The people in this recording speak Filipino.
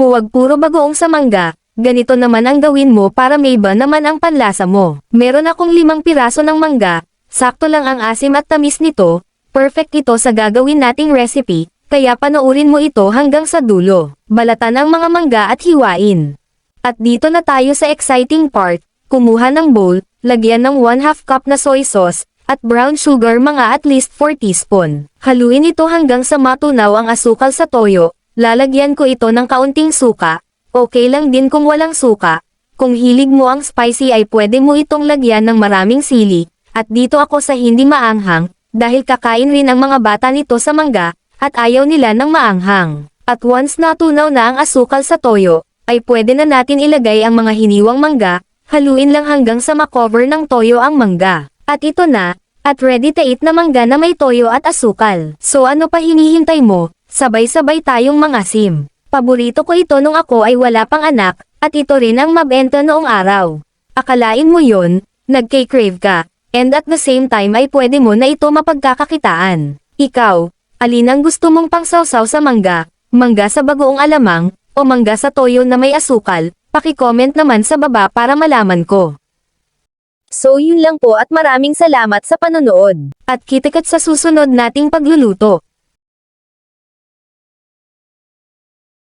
Huwag puro bagoong sa mangga, ganito naman ang gawin mo para may iba naman ang panlasa mo. Meron akong limang piraso ng mangga, sakto lang ang asim at tamis nito, perfect ito sa gagawin nating recipe, kaya panoorin mo ito hanggang sa dulo. Balatan ang mga mangga at hiwain. At dito na tayo sa exciting part, kumuha ng bowl, lagyan ng 1 2 cup na soy sauce, at brown sugar mga at least 4 teaspoon. Haluin ito hanggang sa matunaw ang asukal sa toyo, lalagyan ko ito ng kaunting suka, okay lang din kung walang suka. Kung hilig mo ang spicy ay pwede mo itong lagyan ng maraming sili, at dito ako sa hindi maanghang, dahil kakain rin ang mga bata nito sa mangga, at ayaw nila ng maanghang. At once natunaw na ang asukal sa toyo, ay pwede na natin ilagay ang mga hiniwang mangga, haluin lang hanggang sa makover ng toyo ang mangga. At ito na, at ready to eat na mangga na may toyo at asukal. So ano pa hinihintay mo, sabay-sabay tayong mangasim. Paborito ko ito nung ako ay wala pang anak, at ito rin ang mabenta noong araw. Akalain mo yon, nagkay-crave ka, and at the same time ay pwede mo na ito mapagkakakitaan. Ikaw, alin ang gusto mong pangsawsaw sa mangga, mangga sa bagoong alamang, o mangga sa toyo na may asukal, paki-comment naman sa baba para malaman ko. So yun lang po at maraming salamat sa panonood. At kita-kits sa susunod nating pagluluto.